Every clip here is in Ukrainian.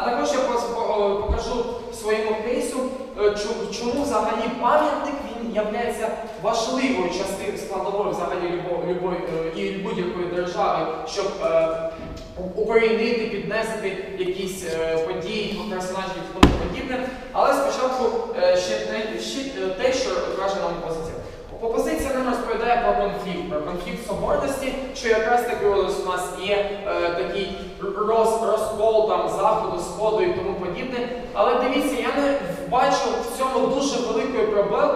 А також я е, покажу своєму кейсу, е, чому взагалі пам'ятник він є важливою частиною складовою взагалі е, і будь-якої держави, щоб укорінити, піднести якісь події, персонажів і тому подібне. Але спочатку ще те, що каже нам опозиція. Опозиція нам розповідає про конфлікт, про конфлікт соборності, що якраз таки у нас є такий роз, розкол там заходу, сходу і тому подібне. Але дивіться, я не бачу в цьому дуже великої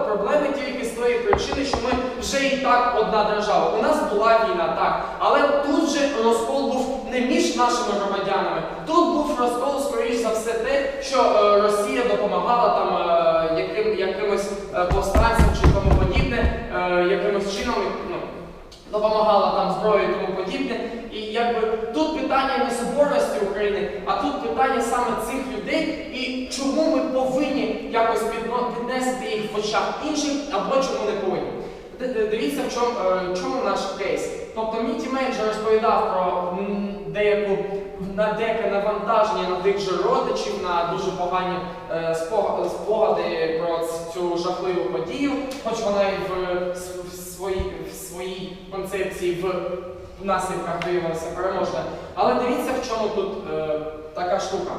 проблеми, тільки з тої причини, що ми вже і так одна держава. У нас була війна, так, але тут же розкол був не між нашими громадянами. Тут був розкол, скоріш за все, те, що е, Росія допомагала там е, яким, якимось е, повстанцям чи тому подібне, е, якимось чином ну, допомагала там зброєю і тому подібне. І якби тут питання не соборності України, а тут питання саме цих людей і чому ми повинні якось піднести їх в очах інших, або чому не повинні. Дивіться, в чому, е, в чому наш кейс. Тобто мій тімейт вже розповідав про деяку на деяке навантаження на тих же родичів, на дуже погані е, спогади про цю жахливу подію, хоч вона і в, с- в своїй в своїй концепції в наслідках виявилася переможна. Але дивіться, в чому тут е, така штука.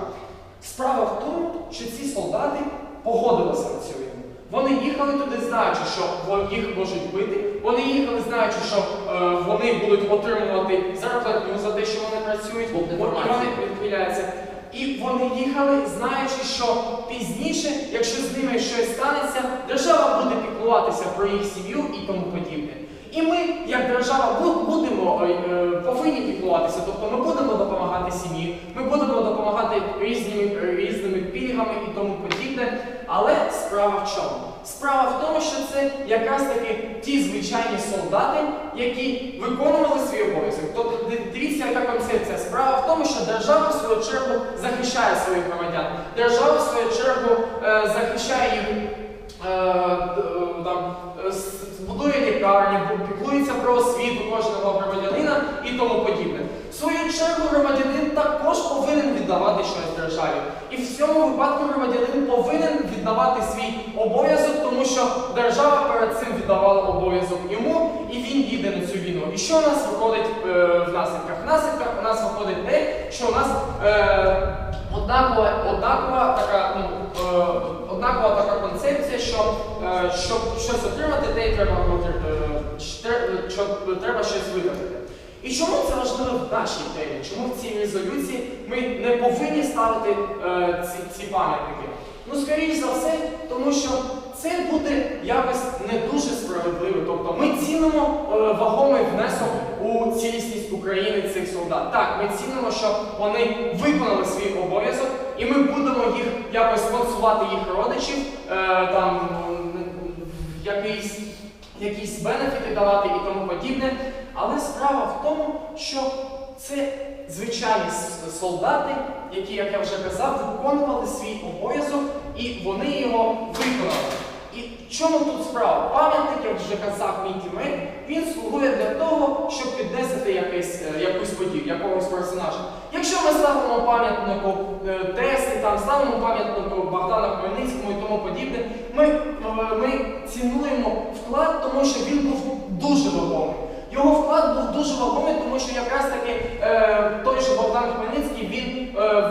Справа в тому, що ці солдати погодилися на цю війну. Вони їхали туди, знаючи, що їх можуть бити. Вони їхали, знаючи, що е, вони будуть отримувати зарплатню за те, що вони працюють, і вони відхиляються. І вони їхали, знаючи, що пізніше, якщо з ними щось станеться, держава буде піклуватися про їх сім'ю і тому подібне. І ми, як держава, будемо е, повинні піклуватися, тобто ми будемо допомагати сім'ї, ми будемо допомагати різними, е, різними пільгами і тому подібне. Але справа в чому? Справа в тому, що це якраз таки ті звичайні солдати, які виконували свій обов'язок. Тобто дивіться, яка концепція. Справа в тому, що держава в свою чергу захищає своїх громадян. Держава в свою чергу е, захищає їх там, будує лікарні, піклується про освіту кожного громадянина і тому подібне. В свою чергу громадянин також повинен віддавати щось державі. І в цьому випадку громадянин повинен віддавати свій обов'язок, тому що держава перед цим віддавала обов'язок йому, і він їде на цю війну. І що у нас виходить е, в наслідках? В наслідках у нас виходить те, що у нас е, однакова, однакова така, ну, е, однакова така концепція, що е, щоб щось отримати, те й треба е, штре- що треба щось витратити. І чому це важливо в нашій темі? Чому в цій резолюції ми не повинні ставити е, ці, ці пам'ятники? Ну, скоріш за все, тому що це буде якось не дуже справедливо. Тобто ми цінимо е, вагомий внесок у цілісність України цих солдат. Так, ми цінимо, що вони виконали свій обов'язок, і ми будемо їх якось спонсувати їх родичів, е, там м, якийсь якісь бенефіти давати і тому подібне. Але справа в тому, що це звичайні солдати, які, як я вже казав, виконували свій обов'язок і вони його виконали. Чому тут справа? Пам'ятник, як вже казав мій тімейт, він слугує для того, щоб піднести якийсь, е, якусь подію, якогось персонажа. Якщо ми ставимо пам'ятнику е, Теслі, там ставимо пам'ятнику Богдана Хмельницькому і тому подібне, ми, е, ми цінуємо вклад, тому що він був дуже вагомий. Його вклад був дуже вагомий, тому що якраз таки е, той же Богдан Хмельницький він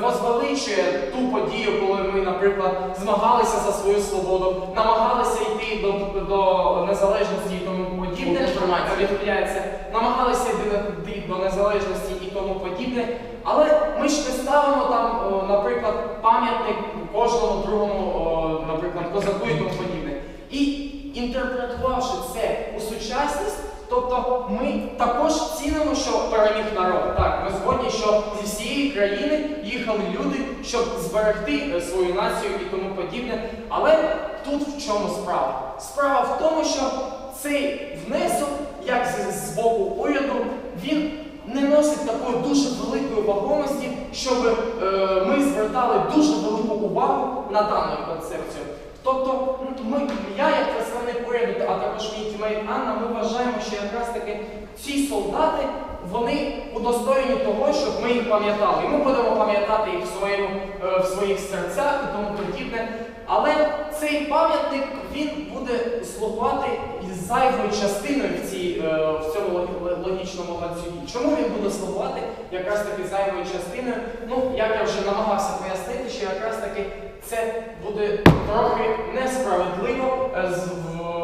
возвеличує ту подію, коли ми, наприклад, змагалися за свою свободу, намагалися йти до, до незалежності і тому подібне. Був. Відхиляється, намагалися йти йти до незалежності і тому подібне. Але ми ж не ставимо там, о, наприклад, пам'ятник кожному другому, о, наприклад, козаку і тому подібне. І інтерпретувавши це у сучасність, тобто ми також цінимо, що переміг народ. Так, ми згодні, що зі всієї країни їхали люди, щоб зберегти е, свою націю і тому подібне. Але тут в чому справа? Справа в тому, що цей внесок, як з, з боку уряду, він не носить такої дуже великої вагомості, щоб е, ми звертали дуже велику увагу на дану концепцію. Тобто, ну, ми, я як представник уряду, а також мій тімейт Анна, ми вважаємо, що якраз таки ці солдати вони удостоєні того, щоб ми їх пам'ятали. І ми будемо пам'ятати їх в, своєму, е, в своїх серцях і тому подібне. Але цей пам'ятник він буде слугувати із зайвою частиною в, цій, е, в цьому лог- логічному ланцюгі. Чому він буде слугувати якраз таки зайвою частиною? Ну, як я вже намагався пояснити, що якраз таки це буде трохи несправедливо е,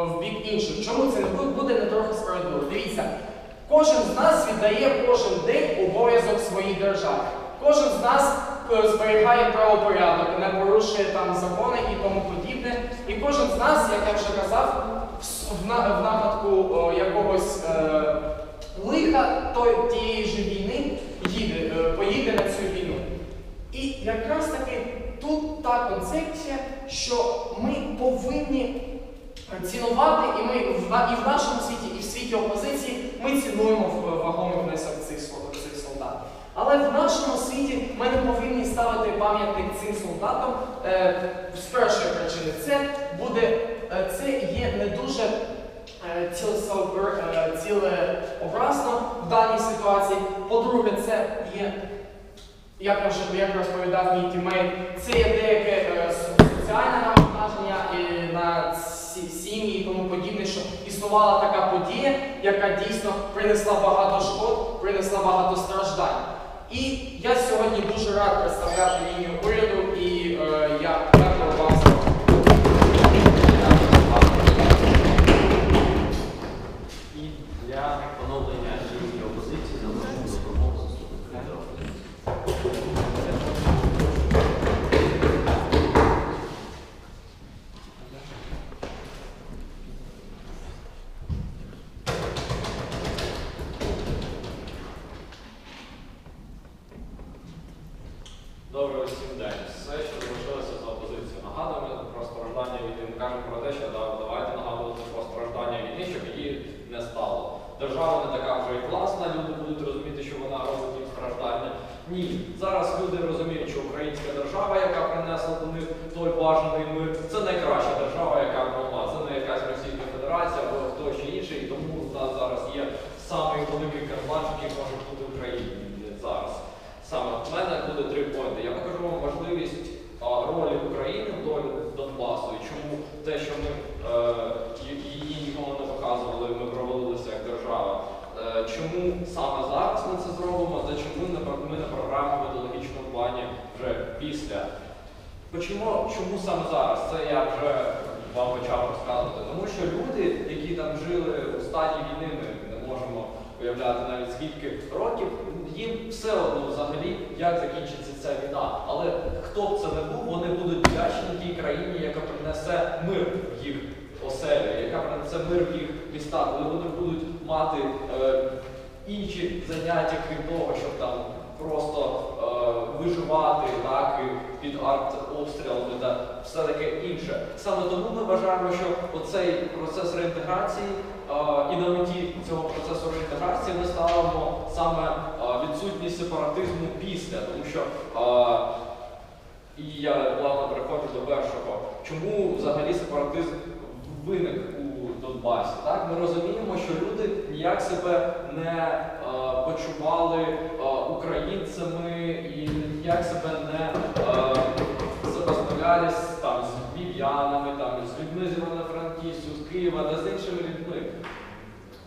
в, бік інших. Чому це буде не трохи справедливо? Дивіться, кожен з нас віддає кожен день обов'язок своїй державі. Кожен з нас е, зберігає правопорядок, не порушує там закони і тому подібне. І кожен з нас, як я вже казав, в, нападку о, якогось е, лиха той, тієї ж війни їде, е, поїде на цю війну. І якраз таки тут та концепція, що ми повинні цінувати, і ми і в нашому світі, і в світі опозиції ми цінуємо в- вагомий внесок цих, солдат. Але в нашому світі ми не повинні ставити пам'ятник цим солдатам е, з першої причини. Це буде е, це є не дуже е, е, цілеобразно в даній ситуації. По-друге, це є як я вже як розповідав мій тімейт, це є деяке е, соціальне навантаження е, на сім'ї і тому подібне, що існувала така подія, яка дійсно принесла багато шкод, принесла багато страждань. І я сьогодні дуже рад представляти лінію уряду і е, я дякую вам за І для поновлення лінії опозиції залишимо допомогу заступника Ні, зараз люди розуміють, що українська держава, яка принесла до них той бажаний мир, це найкраща держава, яка була. Це не якась Російська Федерація або хто ще інший. І тому у нас зараз є самий великий карман, який може бути в Україні зараз. Саме в мене буде три поінти. Я покажу вам важливість а, ролі України в долі Донбасу і чому те, що ми е, ї- її ніколи не показували, ми провалилися як держава. Е, чому саме зараз ми це зробимо, та чому не про- ми на програмі в ідеологічному плані вже після. Почому чому саме зараз? Це я вже вам почав розказувати. Тому що люди, які там жили у стані війни, ми не можемо уявляти навіть скільки років, їм все одно взагалі, як закінчиться ця війна. Але хто б це не був, вони будуть вдячні тій країні, яка принесе мир в їх оселі, яка принесе мир в їх міста, коли вони будуть мати е, інші заняття, крім того, щоб там просто е, виживати так, і під артобстрілами та все таке інше. Саме тому ми вважаємо, що оцей процес реінтеграції е, і на меті цього процесу реінтеграції ми ставимо саме е, відсутність сепаратизму після, тому що е, і я плавно переходжу до першого. Чому взагалі сепаратизм виник у Донбасі? Так, ми розуміємо, що люди ніяк себе не почували е, українцями і ніяк себе не е, там з львів'янами, з людьми з Івано-Франківську, з Києва та з іншими людьми.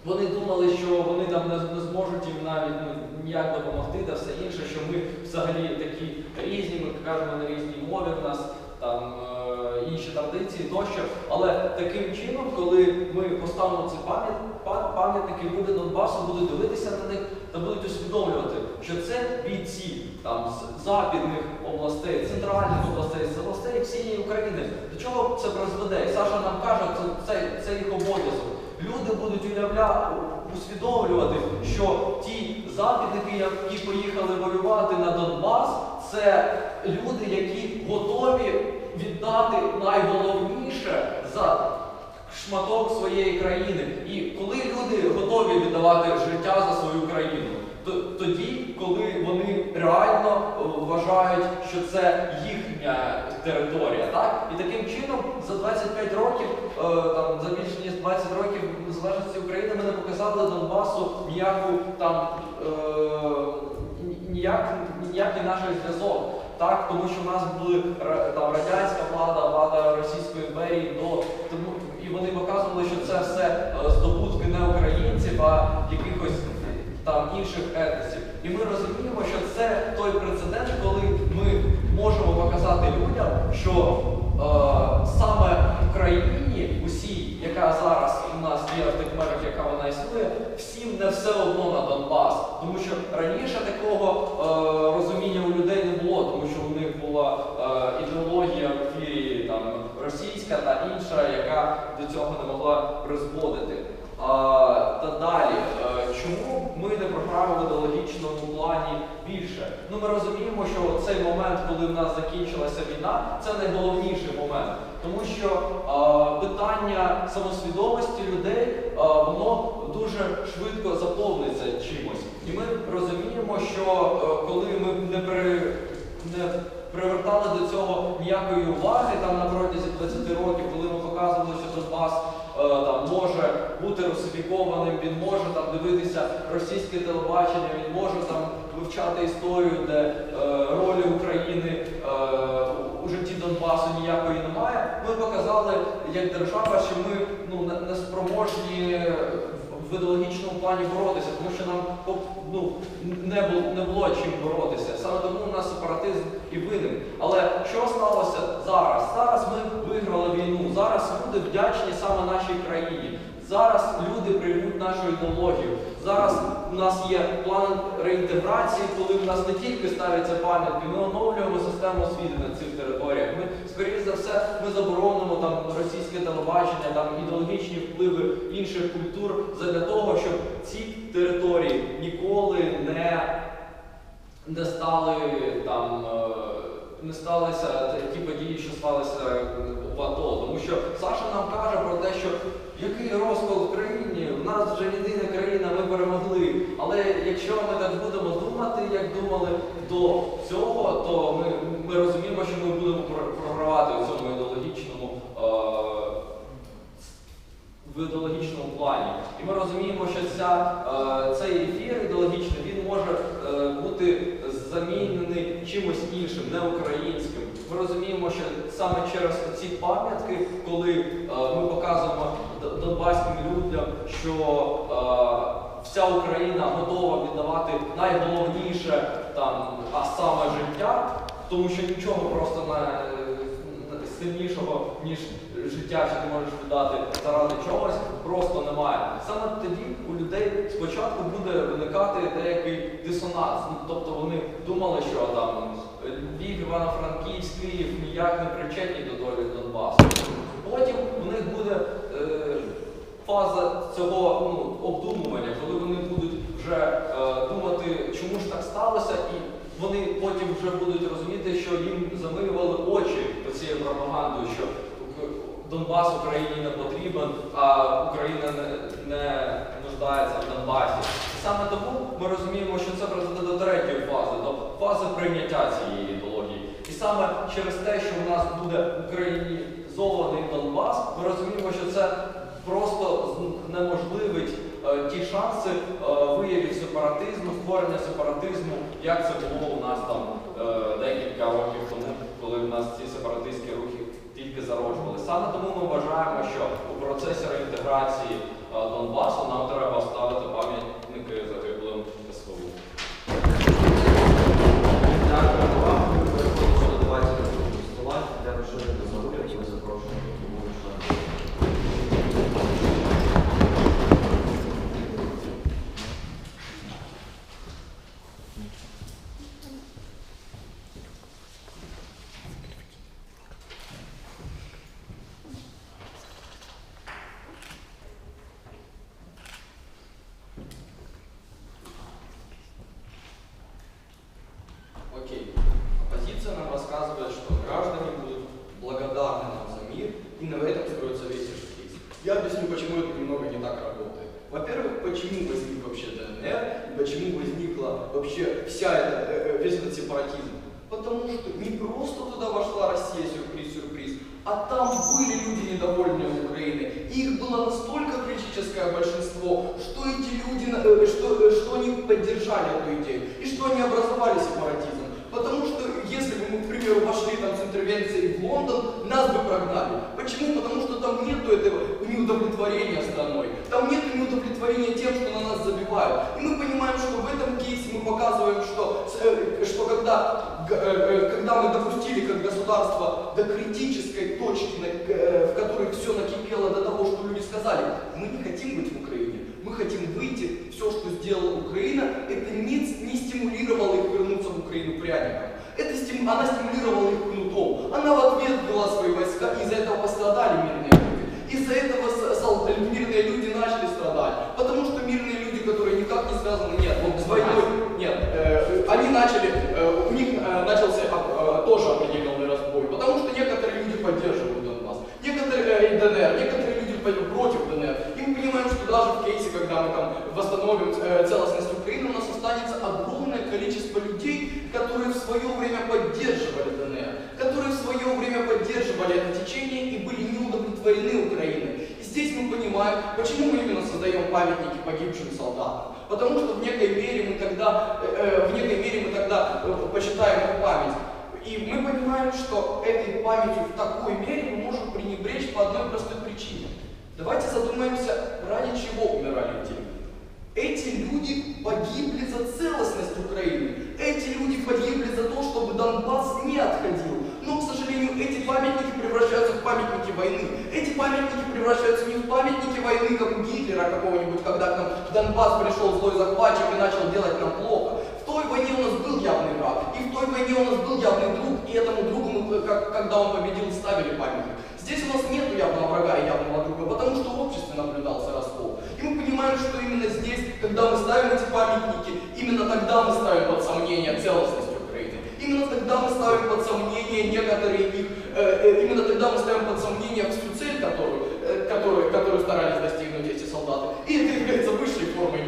Вони думали, що вони там не, не зможуть їм навіть ну, ніяк допомогти та все інше, що ми взагалі такі різні, ми кажемо на різній мові, в нас там е, інші традиції тощо. Але таким чином, коли ми поставимо ці пам'ят, па- пам'ятники, люди Донбасу будуть дивитися на них та будуть усвідомлювати, що це бійці там з західних областей, центральних областей, з областей всієї України. До чого це призведе? І Саша нам каже, це, це, це їх обов'язок. Люди будуть уявляти, усвідомлювати, що ті западники, які поїхали воювати на Донбас, це люди, які готові віддати найголовніше за шматок своєї країни. І коли люди готові віддавати життя за свою країну, то тоді, коли вони реально е, вважають, що це їхня територія. Так? І таким чином за 25 років, е, там за більше ніж 20 років незалежності України ми не показали Донбасу ніяку там е, ніяк, ніякий наш зв'язок. Так, тому що в нас були там радянська влада, влада Російської імперії до тому, вони показували, що це все е, здобутки не українців, а якихось там інших етносів. І ми розуміємо, що це той прецедент, коли ми можемо показати людям, що е, саме в Україні усій, яка зараз у нас є в тих межах, яка вона існує, всім не все одно на Донбас. Тому що раніше такого е, розуміння у людей не було, тому що у них була е, ідеологія в ефірі там російська та інша, яка до цього не могла призводити. А, та далі, е, чому ми не програли в ідеологічному плані більше? Ну ми розуміємо, що цей момент, коли в нас закінчилася війна, це найголовніший момент, тому що е, питання самосвідомості людей е, воно дуже швидко заповниться чимось. І ми розуміємо, що е, коли ми не при не привертали до цього ніякої уваги там на протязі 20 років, коли ми показували, що Донбас там може бути русифікованим, він може там дивитися російське телебачення, він може там вивчати історію, де е, ролі України е, у житті Донбасу ніякої немає. Ми показали як держава, що ми ну не спроможні в ідеологічному плані боротися, тому що нам ну, не було, не було чим боротися. Саме тому у нас сепаратизм і винен. Але що сталося зараз? Зараз ми виграли війну. Зараз люди вдячні саме нашій країні. Зараз люди приймуть нашу ідеологію. Зараз у нас є план реінтеграції, коли в нас не тільки ставляться пам'ятки, ми оновлюємо систему освіти на цих територіях. Ми, скоріше за все, ми заборонимо там російське телебачення, там ідеологічні впливи інших культур для того, щоб ці території ніколи не, не стали там. е, Не сталися ті події, що сталися в АТО. Тому що Саша нам каже про те, що який розкол в країні, в нас вже єдина країна, ми перемогли. Але якщо ми так будемо думати, як думали до цього, то ми, ми розуміємо, що ми будемо про- програвати у цьому ідеологічному. Е- в ідеологічному плані. І ми розуміємо, що ця, е, цей ефір ідеологічний він може е, бути замінений чимось іншим, не українським. Ми розуміємо, що саме через ці пам'ятки, коли е, ми показуємо донбаським людям, що е, вся Україна готова віддавати найголовніше там, а саме життя, тому що нічого просто не сильнішого, ніж життя, що ти можеш віддати заради чогось, просто немає. Саме тоді у людей спочатку буде виникати деякий дисонанс. Ну, тобто вони думали, що там Львів, Івано-Франківськ, Київ ніяк не причетні до долі Донбасу. Потім у них буде е, фаза цього ну, обдумування, коли вони будуть вже е, думати, чому ж так сталося, і вони потім вже будуть розуміти, що їм замилювали очі цією пропагандою, що Донбас Україні не потрібен, а Україна не, не нуждається в Донбасі. Саме тому ми розуміємо, що це призведе до третьої фази, до фази прийняття цієї ідеології. І саме через те, що в нас буде українізований Донбас, ми розуміємо, що це просто неможливить е, ті шанси е, виявів сепаратизму, створення сепаратизму, як це було у нас там е, декілька років тому, коли в нас ці сепаратистські рухи тільки зароджували. Саме тому ми вважаємо, що у процесі реінтеграції Донбасу критическое большинство, что эти люди, э, что, э, что они поддержали эту идею, и что они образовали сепаратизм. Потому что если бы мы, к примеру, пошли там с интервенцией в Лондон, нас бы прогнали. Почему? Потому что там нету этого неудовлетворения страной. Там нет неудовлетворения тем, что на нас забивают. И мы понимаем, что в этом кейсе мы показываем, что, э, что когда, когда мы допустили как государство до критической точки, мы не хотим быть в Украине, мы хотим выйти, все, что сделала Украина, это не, не стимулировало их вернуться в Украину пряником. Это стим- она стимулировала их кнутом. Она в ответ ввела свои войска, и из-за этого пострадали мирные люди. Из-за этого мирные люди начали страдать. Потому что мирные люди, которые никак не связаны, нет, вот с войной, нет, э, они начали, э, у них э, начался э, тоже определенный разбой. Потому что некоторые люди поддерживают Донбасс, некоторые э, ДНР, некоторые люди ДНР. Понимаем, что даже в кейсе, когда мы там восстановим э, целостность Украины, у нас останется огромное количество людей, которые в свое время поддерживали ДНР, которые в свое время поддерживали это течение и были не удовлетворены Украиной. И здесь мы понимаем, почему мы именно создаем памятники погибшим солдатам. Потому что в некой мере мы тогда, э, э, в некой мере мы тогда э, почитаем их память. И мы понимаем, что этой памятью в такой мере мы можем пренебречь по одной простой причине. Давайте задумаемся, ради чего умирали эти люди. Эти люди погибли за целостность Украины. Эти люди погибли за то, чтобы Донбасс не отходил. Но, к сожалению, эти памятники превращаются в памятники войны. Эти памятники превращаются не в памятники войны, как у Гитлера какого-нибудь, когда к нам в Донбасс пришел злой захватчик и начал делать нам плохо. В той войне у нас был явный враг, и в той войне у нас был явный друг, и этому другу, мы, как- когда он победил, ставили памятник. Здесь у нас нет явного врага и явного друга, потому что в обществе наблюдался раскол. И мы понимаем, что именно здесь, когда мы ставим эти памятники, именно тогда мы ставим под сомнение целостность Украины. Именно тогда мы ставим под сомнение некоторые их, э, э, именно тогда мы ставим под сомнение всю цель, которую, э, которую, которую старались достигнуть эти солдаты. И это является высшей формой